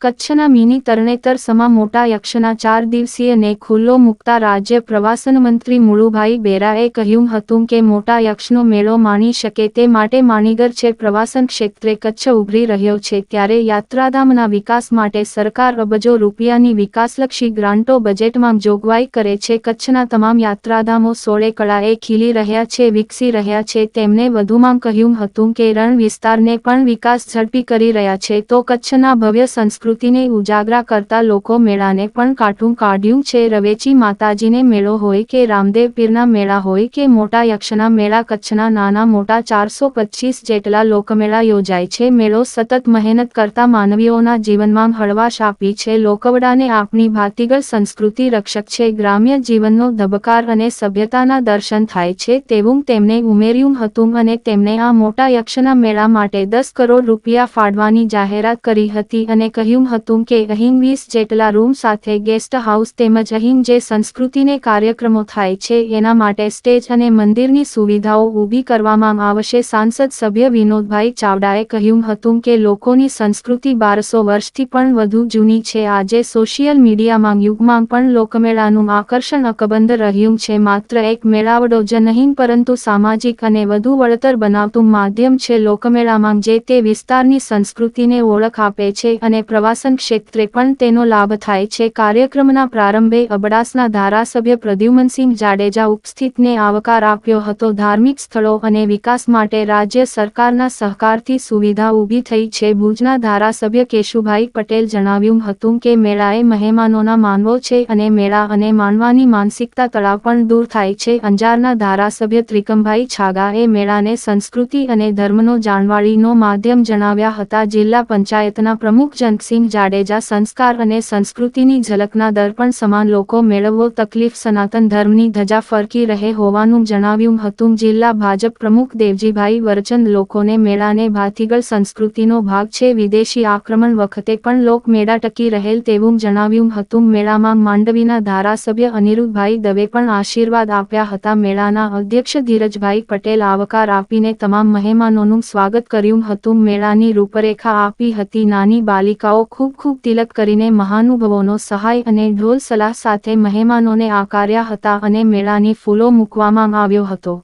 કચ્છના મિની તરણેતર સમા મોટા યક્ષના ચાર દિવસીય ને ખુલ્લો મૂકતા રાજ્ય પ્રવાસન મંત્રી મુળુભાઈ બેરાએ કહ્યું હતું કે મોટા યક્ષનો મેળો માણી શકે તે માટે માણીગર છે પ્રવાસન ક્ષેત્રે કચ્છ ઉભરી રહ્યો છે ત્યારે યાત્રાધામના વિકાસ માટે સરકાર અબજો રૂપિયાની વિકાસલક્ષી ગ્રાન્ટો બજેટમાં જોગવાઈ કરે છે. કચ્છના તમામ યાત્રાધામો સોળે કળાએ ખીલી રહ્યા છે, વિકસી રહ્યા છે. તેમણે વધુમાં કહ્યું હતું કે રણ વિસ્તારને પણ વિકાસ ઝડપી કરી રહ્યા છે તો કચ્છના ભવ્ય સંસ્કૃતિને ઉજાગરા કરતા લોકો મેળાને પણ કાઠું કાઢ્યું છે. રવેચી માતાજીને મેળો હોય કે રામદેવ પીરના મેળા હોય કે મોટા યક્ષના મેળા, કચ્છના નાના મોટા ચારસો પચીસ જેટલા લોકમેળા યોજાય છે. મેળો સતત મહેનત કરતા માનવીઓના જીવનમાં હળવાશ આપી છે. લોકવડાને આપણી ભાતીગળ સંસ્કૃતિ રક્ષક છે. ગ્રામ્ય જીવનનો ધબકાર અને સભ્યતાના દર્શન થાય છે. તેવું તેમણે ઉમેર્યું હતું અને તેમણે આ મોટા યક્ષના મેળા માટે દસ કરોડ રૂપિયા ફાળવાની જાહેરાત કરી હતી અને કહ્યું હતું કે અહીં વીસ જેટલા રૂમ સાથે ગેસ્ટ હાઉસ તેમજ અહીં જે સંસ્કૃતિને કાર્યક્રમો થાય છે, એના માટે સ્ટેજ અને મંદિરની સુવિધાઓ ઊભી કરવામાં આવશે. સાંસદ સભ્ય વિનોદભાઈ ચાવડાએ કહ્યું હતું કે લોકોની સંસ્કૃતિ બારસો વર્ષથી પણ વધુ જૂની છે. આજે સોશિયલ મીડિયામાં યુગમાં પણ લોકમેળાનું આકર્ષણ અકબંધ રહ્યું છે. માત્ર એક મેળાવડો જ નહીં, પરંતુ સામાજિક અને વધુ વળતર બનાવતું માધ્યમ છે. લોકમેળામાં જે તે વિસ્તારની સંસ્કૃતિને ઓળખ આપે છે અને પ્રવાસન ક્ષેત્રે પણ તેનો લાભ થાય છે. કાર્યક્રમના પ્રારંભે અબડાસના ધારાસભ્ય પ્રદ્યુમનસિંહ જાડેજા ઉપસ્થિતને આવકાર આપ્યો હતો. ધાર્મિક સ્થળો અને વિકાસ માટે રાજ્ય સરકારના સહકારથી સુવિધા ઊભી થઈ છે. ભુજના ધારાસભ્ય કેશુભાઈ પટેલ જણાવ્યું હતું કે, મેળાએ મહેમાનોના માનવો છે અને મેળા અને માનવાની માનસિકતા તળાવ પણ દૂર થાય છે. અંજારના ધારાસભ્ય ત્રિકમભાઈ છાગાએ મેળાને સંસ્કૃતિ અને ધર્મનો જાણવાળીનો માધ્યમ જણાવ્યા હતા. જિલ્લા પંચાયતના પ્રમુખ જનકસિંહ જાડેજા સંસ્કાર અને સંસ્કૃતિની ઝલકના દર્પણ સમાન લોકો મેળવવો તકલીફ સનાતન ધર્મની ધજા ફરકી રહે હોવાનું જણાવ્યું હતું. જિલ્લા ભાજપ પ્રમુખ દેવજીભાઈ વરચંદ લોકોને મેળાને ભાતીગળ સંસ્કૃતિનો ભાગ છે, વિદેશી આક્રમણ વખતે પણ લોક મેળા ટકી રહેલ તેવું જણાવ્યું હતું. મેળામાં માંડવીના ધારાસભ્ય અનિરુદ્ધભાઈ દવે પણ આશીર્વાદ આપ્યા હતા. મેળાના અધ્યક્ષ ધીરજભાઈ પટેલ આવકાર આપીને તમામ મહેમાનોનું સ્વાગત કર્યું હતું. મેળાની રૂપરેખા આપી હતી. નાની બાલિકાઓ ખૂબ ખૂબ તિલક કરીને મહાનુભવોનો સહાય અને ઢોલ સલાહ સાથે મહેમાનોને આકાર્યા હતા અને મેળાની ફૂલો મૂકવામાં આવ્યો હતો.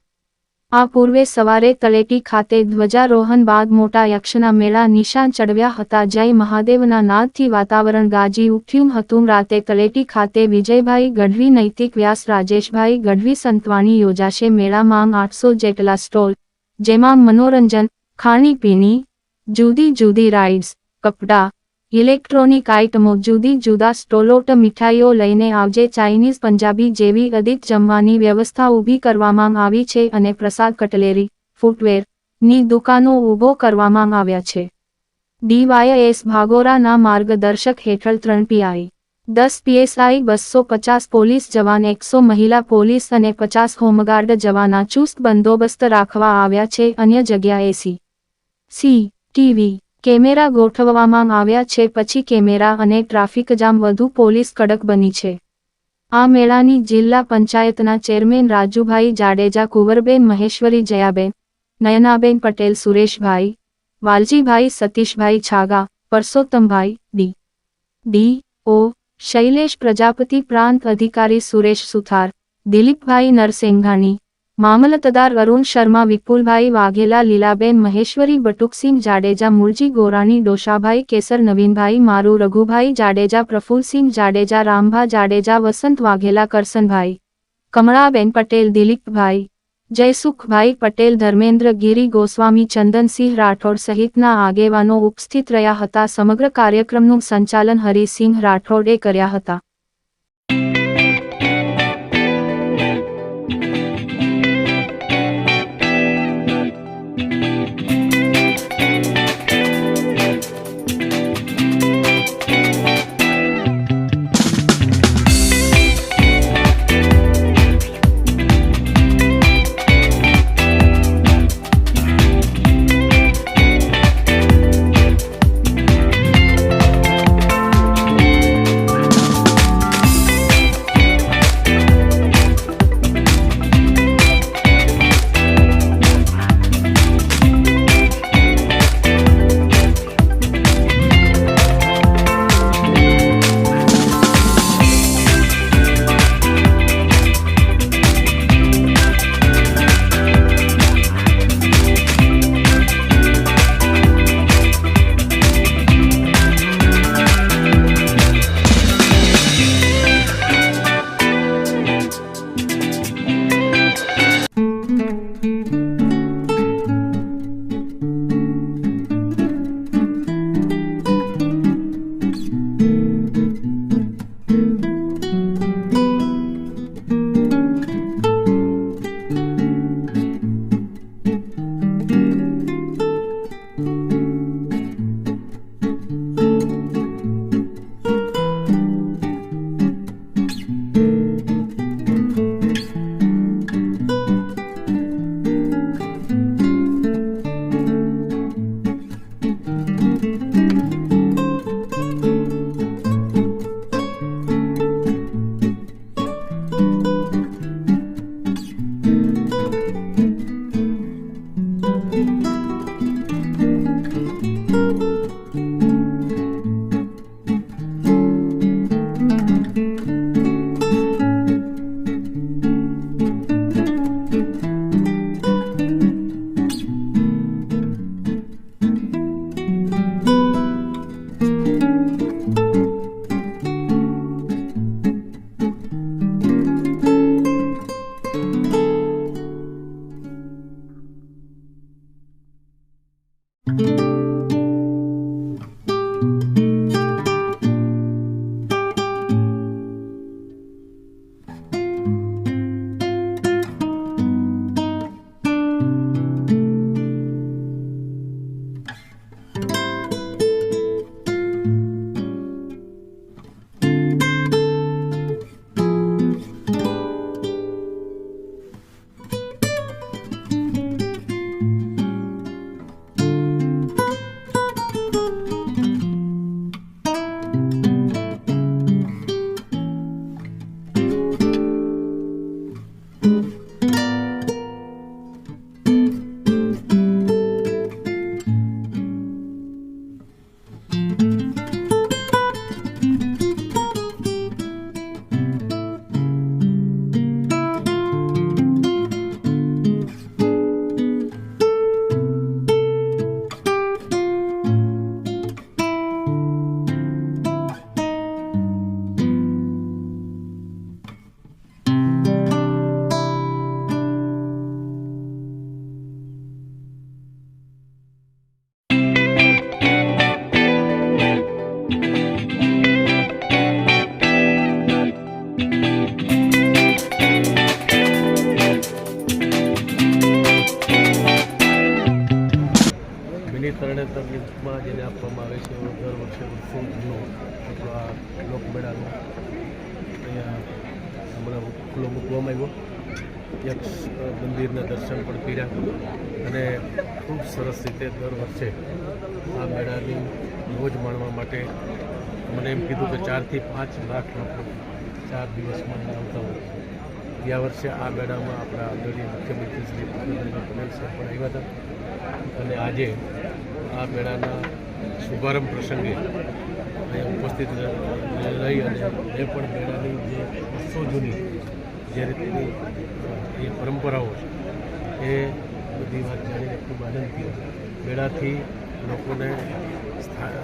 આ પૂર્વે સવારે તળેટી ખાતે ધ્વજારોહણ બાદ મોટા યક્ષના મેળા નિશાન ચડવ્યા હતા જય મહાદેવના નાદથી વાતાવરણ ગાજી ઉઠ્યું હતું. રાતે તળેટી ખાતે વિજયભાઈ ગઢવી, નૈતિક વ્યાસ, રાજેશભાઈ ગઢવી, સંતવાણી યોજાશે મેળામાં આઠસો જેટલા સ્ટોલ, જેમાં મનોરંજન, ખાણીપીણી, જુદી જુદી રાઇડ્સ, કપડાં ઇલેક્ટ્રોનિક આઇટમો જુદી જુદા સ્ટોલોટ મીઠાઈઓ લઈને આવજે ચાઇનીઝ, પંજાબી જેવી અધિક જમવાની વ્યવસ્થા ઊભી કરવામાં આવી છે અને પ્રસાદ કટલેરી ફૂટવેરની દુકાનો ઊભો કરવામાં આવ્યા છે. ડીવાયએસ ભાગોરાના માર્ગદર્શક હેઠળ ત્રણ પીઆઈ, દસ પીએસઆઈ, બસો પચાસ પોલીસ જવાન, એકસો મહિલા પોલીસ અને પચાસ હોમગાર્ડ જવાના ચુસ્ત બંદોબસ્ત રાખવા આવ્યા છે અન્ય જગ્યાએ સી સી, ટીવી કેમેરા ગોઠવવામાં આવ્યા છે, પછી કેમેરા અને ટ્રાફિક જામ વધુ પોલીસ કડક બની છે. આ મેળાની જિલ્લા પંચાયતના chairman Rajubhai Jadeja, Kunvarben Maheshwari, Jayaben, Nayanaben Patel, Sureshbhai, Valjibhai, Satishbhai Chhaga, Parsottambhai, D. D. O. Shailesh, Prajapati પ્રાંત અધિકારી સુરેશ સુથાર, દિલીપભાઈ નરસેંઘાણી મામલતદાર અરુણ શર્મા, વિપુલભાઈ વાઘેલા, લીલાબેન મહેશ્વરી, બટુકસિંહ જાડેજા મુરજી ગોરાણી, ડોશાભાઈ કેસર, નવીનભાઈ મારુ, રઘુભાઈ જાડેજા, પ્રફુલસિંહ જાડેજા, રામભા જાડેજા, વસંત વાઘેલા, કરસનભાઈ, કમળાબેન પટેલ, દિલીપભાઈ જયસુખભાઈ પટેલ, ધર્મેન્દ્ર ગિરી, ગોસ્વામી ચંદનસિંહ રાઠોડ સહિતના આગેવાનો ઉપસ્થિત રહ્યા હતા. સમગ્ર કાર્યક્રમનું સંચાલન હરિસિંહ રાઠોડે કર્યા હતા. આપણો આ અહીંયા હમણાં ખુલ્લો મૂકવામાં આવ્યો યક્ષ મંદિરના દર્શન પણ કર્યા. અને ખૂબ સરસ રીતે દર વર્ષે આ મેળાની મોજ માણવા માટે મને એમ કીધું કે ચારથી પાંચ લાખ લોકો ચાર દિવસમાં આવતા હોય. ગયા વર્ષે આ મેળામાં આપણા આદરણીય મુખ્યમંત્રી શ્રી ભૂપેન્દ્રભાઈ પટેલ સાહેબ પણ આવ્યા હતા. અને આજે આ મેળાના શુભારંભ પ્રસંગે અહીંયા ઉપસ્થિત રહી અને એ પણ મેળાની જે વર્ષો જૂની, જે રીતની એ પરંપરાઓ છે, એ બધી વાત જાણીને ખૂબ આનંદ થયો. મેળાથી લોકોને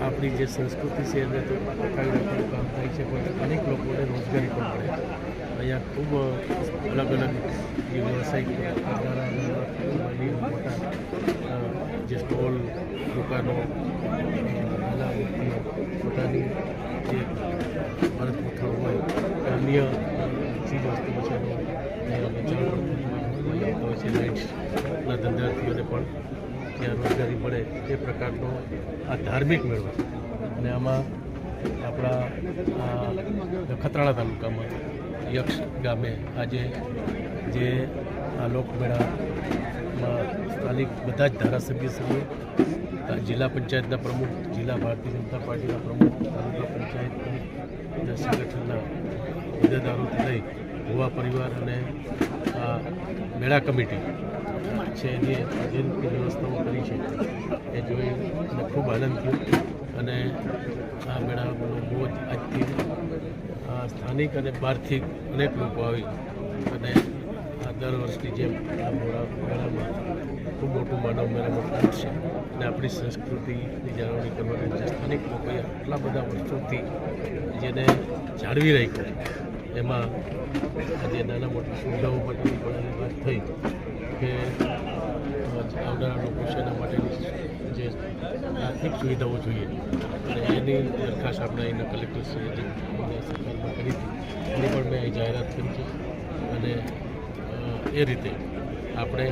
આપણી જે સંસ્કૃતિ છે એને તો ટકાવી કામ થાય છે પણ અનેક લોકોને રોજગારી પણ મળે. અહીંયા ખૂબ અલગ અલગ જે વ્યવસાયિક નાની મોટા જે સ્ટોલ, દુકાનો પોતાની જે ભારત ગૂંથણ હોય, અન્ય ચીજ વસ્તુઓ છે છે લાઇટ્સના ધંધાર્થીઓને પણ ત્યાં રોજગારી મળે એ પ્રકારનો આ ધાર્મિક મેળો અને આમાં આપણા ખતરાળા તાલુકામાં યક્ષ ગામે આજે જે આ લોકમેળામાં સ્થાનિક બધા જ ધારાસભ્યશ્રીઓ, જિલ્લા પંચાયતના પ્રમુખ, જિલ્લા ભારતીય જનતા પાર્ટીના પ્રમુખ, તાલુકા પંચાયત સંગઠનના હોદ્દેદારોથી લઈ ભુવા પરિવાર અને આ મેળા કમિટી છે જે રીતની વ્યવસ્થાઓ કરી છે, એ જોઈ મને ખૂબ આનંદ થયો. અને આ મેળાનો બહુ જ આજથી સ્થાનિક અને બહારથી અનેક લોકો આવી અને આ દર વર્ષની જેમ આ મોડા મેળામાં ખૂબ મોટું માનવ મેળામાં છે. અને આપણી સંસ્કૃતિની જાળવણી કરવાની જે સ્થાનિક લોકોએ આટલા બધા વર્ષોથી જેને જાળવી રહી છે એમાં આજે નાના મોટી સુવિધાઓ માટેની પણ વાત થઈ કે આવનારા લોકો છે એના માટેની જે પ્રાથમિક સુવિધાઓ જોઈએ. અને એની દરખાસ્ત આપણે અહીંના કલેક્ટરશ્રીએ જે સરકારમાં કરી હતી એની પણ મેં અહીં જાહેરાત કરી છે. અને એ રીતે આપણે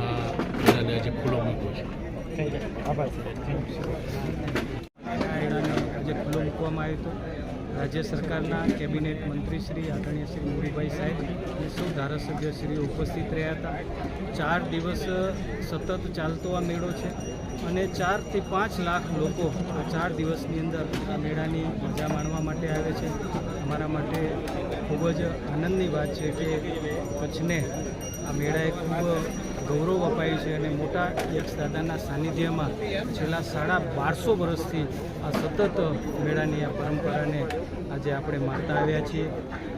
આ મેળાને આજે ખુલ્લો મૂક્યો છે. મેળાને આજે ખુલ્લો મૂકવામાં આવ્યો હતો રાજ્ય સરકારના કેબિનેટ મંત્રી શ્રી આદરણીય શ્રી મુરીભાઈ સાહેબ અને સૌ ધારાસભ્યશ્રીઓ ઉપસ્થિત રહ્યા હતા. ચાર દિવસ સતત ચાલતો આ મેળો છે અને ચારથી પાંચ લાખ લોકો આ ચાર દિવસની અંદર આ મેળાની મજા માણવા માટે આવે છે. અમારા માટે ખૂબ જ આનંદની વાત છે કે કચ્છને આ મેળાએ ખૂબ ગૌરવ અપાયું છે અને મોટા યક્ષ દાદાના સાનિધ્યમાં છેલ્લા સાડા બારસો વર્ષથી આ સતત મેળાની આ પરંપરાને આજે આપણે માનતા આવ્યા છીએ.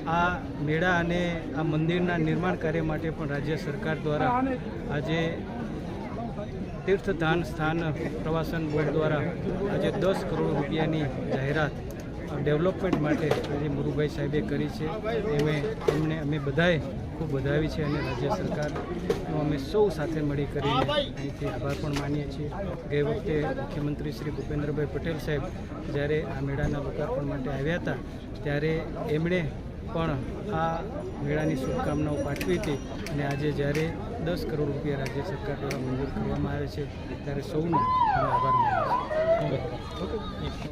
આ મેળા અને આ મંદિરના નિર્માણ કાર્ય માટે પણ રાજ્ય સરકાર દ્વારા આજે તીર્થધામ સ્થાન પ્રવાસન બોર્ડ દ્વારા આજે દસ કરોડ રૂપિયાની જાહેરાત ડેવલપમેન્ટ માટે આજે મુરુભાઈ સાહેબે કરી છે. એમે એમને, અમે બધાએ ખૂબ વધાવી છે અને રાજ્ય સરકારનો અમે સૌ સાથે મળી કરીને અહીંથી આભાર પણ માનીએ છીએ. ગઈ વખતે મુખ્યમંત્રી શ્રી ભૂપેન્દ્રભાઈ પટેલ સાહેબ જ્યારે આ મેળાના લોકાર્પણ માટે આવ્યા હતા, ત્યારે એમણે પણ આ મેળાની શુભકામનાઓ પાઠવી હતી અને આજે જ્યારે દસ કરોડ રૂપિયા રાજ્ય સરકાર દ્વારા મંજૂર કરવામાં આવે છે, ત્યારે સૌનો આભાર માનીએ છીએ.